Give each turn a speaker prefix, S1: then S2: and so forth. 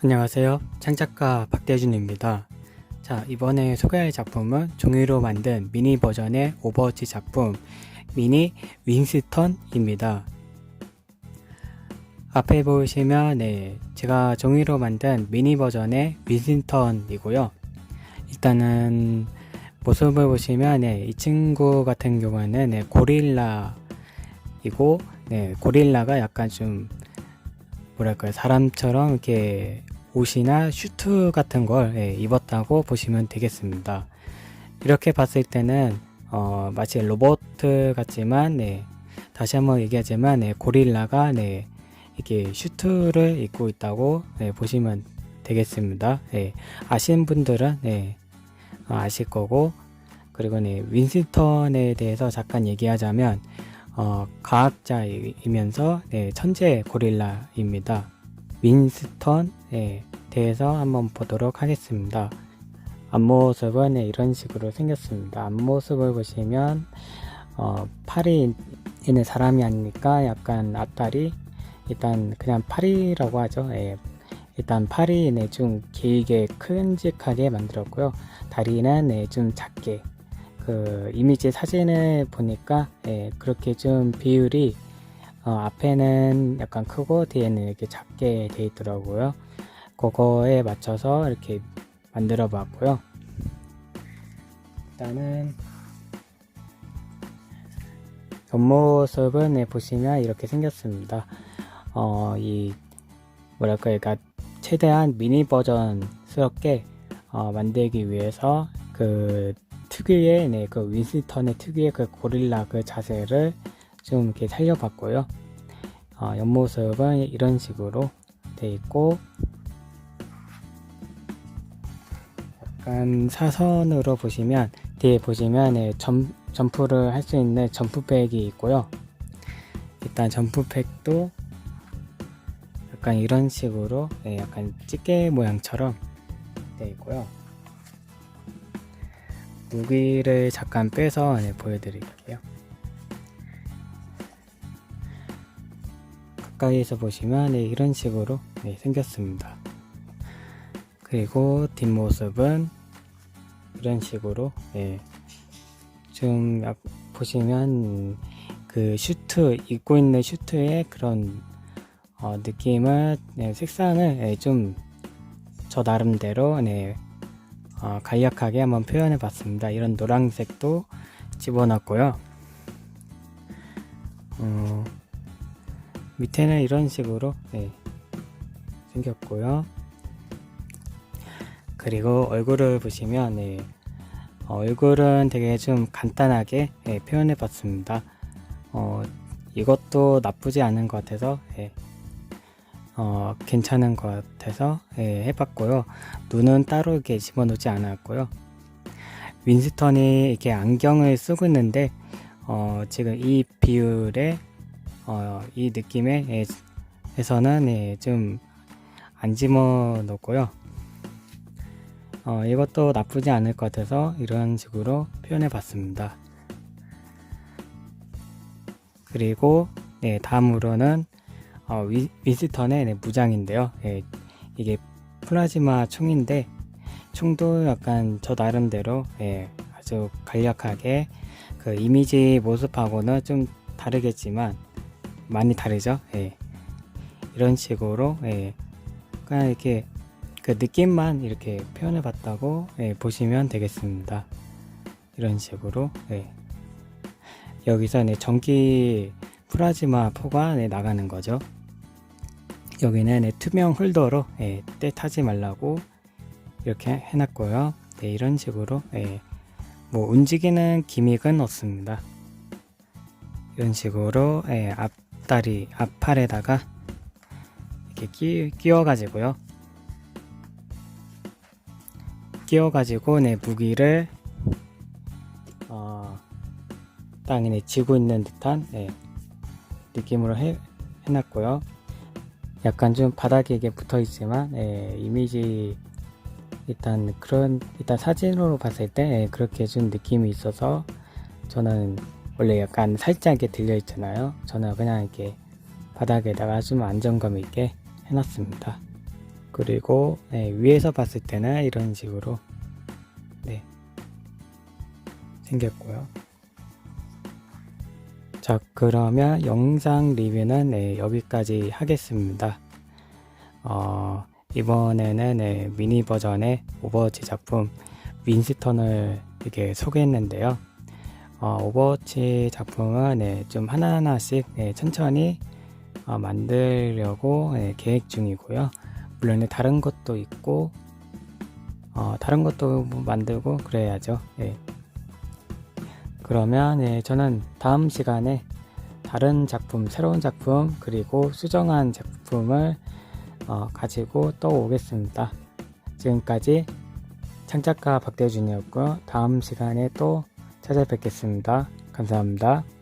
S1: 안녕하세요. 창작가 박대준입니다. 자, 이번에 소개할 작품은 종이로 만든 미니 버전의 오버워치 작품 미니 윈스턴입니다. 앞에 보시면 네, 제가 종이로 만든 미니 버전의 윈스턴이고요. 일단은 모습을 보시면 네, 이 친구 같은 경우에는 네, 고릴라이고 네, 고릴라가 약간 좀 뭐랄까요 사람처럼 이렇게 옷이나 슈트 같은 걸 예, 입었다고 보시면 되겠습니다. 이렇게 봤을 때는 어, 마치 로봇 같지만 네, 다시 한번 얘기하지만 네, 고릴라가 네, 이렇게 슈트를 입고 있다고 네, 보시면 되겠습니다. 예, 아시는 분들은 네, 어, 아실 거고 그리고 네, 윈스턴에 대해서 잠깐 얘기하자면 어, 과학자이면서 네, 천재 고릴라입니다. 윈스턴에 대해서 한번 보도록 하겠습니다. 앞모습은 네, 이런 식으로 생겼습니다. 앞모습을 보시면 어, 팔이 있는 사람이 아니니까 약간 앞다리 일단 그냥 팔이라고 하죠. 예, 일단 팔이 네, 좀 길게 큼직하게 만들었고요. 다리는 네, 좀 작게 그 이미지 사진을 보니까 예, 그렇게 좀 비율이 어, 앞에는 약간 크고 뒤에는 이렇게 작게 돼 있더라고요. 그거에 맞춰서 이렇게 만들어 봤고요. 일단은 옆모습은 네, 보시면 이렇게 생겼습니다. 어, 이 뭐랄까, 그러니까 최대한 미니 버전스럽게 어, 만들기 위해서 그 특유의 네, 그 윈스턴의 특유의 그 고릴라 그 자세를 좀 이렇게 살려봤고요. 어, 옆모습은 이런 식으로 돼 있고 약간 사선으로 보시면 뒤에 보시면 네, 점, 점프를 할 수 있는 점프팩이 있고요. 일단 점프팩도 약간 이런 식으로 네, 약간 찌개 모양처럼 돼 있고요. 무기를 잠깐 빼서 네, 보여드릴게요. 가까이에서 보시면 네, 이런 식으로 네, 생겼습니다. 그리고 뒷모습은 이런 식으로 네, 좀 약- 보시면 그 슈트 입고 있는 슈트의 그런 어, 느낌을 네, 색상을 좀저 나름대로 네, 어, 간략하게 한번 표현해 봤습니다. 이런 노란색도 집어넣었고요. 어, 밑에는 이런 식으로 네, 생겼고요. 그리고 얼굴을 보시면 네, 어, 얼굴은 되게 좀 간단하게 예, 표현해 봤습니다. 어, 이것도 나쁘지 않은 것 같아서 예, 어, 괜찮은 것 같아서 예, 해봤고요. 눈은 따로 이렇게 집어넣지 않았고요. 윈스턴이 이렇게 안경을 쓰고 있는데 어, 지금 이 비율에 어, 이 느낌에 예, 에서는 예, 좀안 집어 넣고요. 어, 이것도 나쁘지 않을 것 같아서 이런 식으로 표현해 봤습니다. 그리고 네, 다음으로는 어, 위, 윈스턴의 네, 무장인데요. 예, 이게 플라즈마 총인데 총도 약간 저 나름대로 예, 아주 간략하게 그 이미지 모습하고는 좀 다르겠지만 많이 다르죠. 예. 이런 식으로 예, 그냥 이렇게 그 느낌만 이렇게 표현해 봤다고 예, 보시면 되겠습니다. 이런 식으로 예. 여기서 네, 전기 플라즈마 포가 네, 나가는 거죠. 여기는 네, 투명 홀더로 예, 때 타지 말라고 이렇게 해놨고요. 네, 이런 식으로 예, 뭐 움직이는 기믹은 없습니다. 이런 식으로 예, 앞 다리 앞팔에다가 이렇게 끼, 끼워가지고요. 끼워가지고 네 무기를 어, 땅에 네, 쥐고 있는 듯한 네, 느낌으로 해, 해놨고요. 약간 좀 바닥에 이게 붙어 있지만 예, 이미지 일단 그런 일단 사진으로 봤을 때 예, 그렇게 준 느낌이 있어서 저는 원래 약간 살짝 이렇게 들려 있잖아요. 저는 그냥 이렇게 바닥에다가 좀 안정감 있게 해놨습니다. 그리고 네, 위에서 봤을 때는 이런 식으로 네, 생겼고요. 자, 그러면 영상 리뷰는 네, 여기까지 하겠습니다. 어, 이번에는 네, 미니 버전의 오버워치 작품 윈스턴을 이렇게 소개했는데요. 어, 오버워치 작품은 네, 좀 하나하나씩 네, 천천히 어, 만들려고 네, 계획 중이고요. 물론 네, 다른 것도 있고 어, 다른 것도 뭐 만들고 그래야죠. 네. 그러면 네, 저는 다음 시간에 다른 작품, 새로운 작품 그리고 수정한 제품을 어, 가지고 또 오겠습니다. 지금까지 창작가 박대준이었고요. 다음 시간에 또 찾아뵙겠습니다. 감사합니다.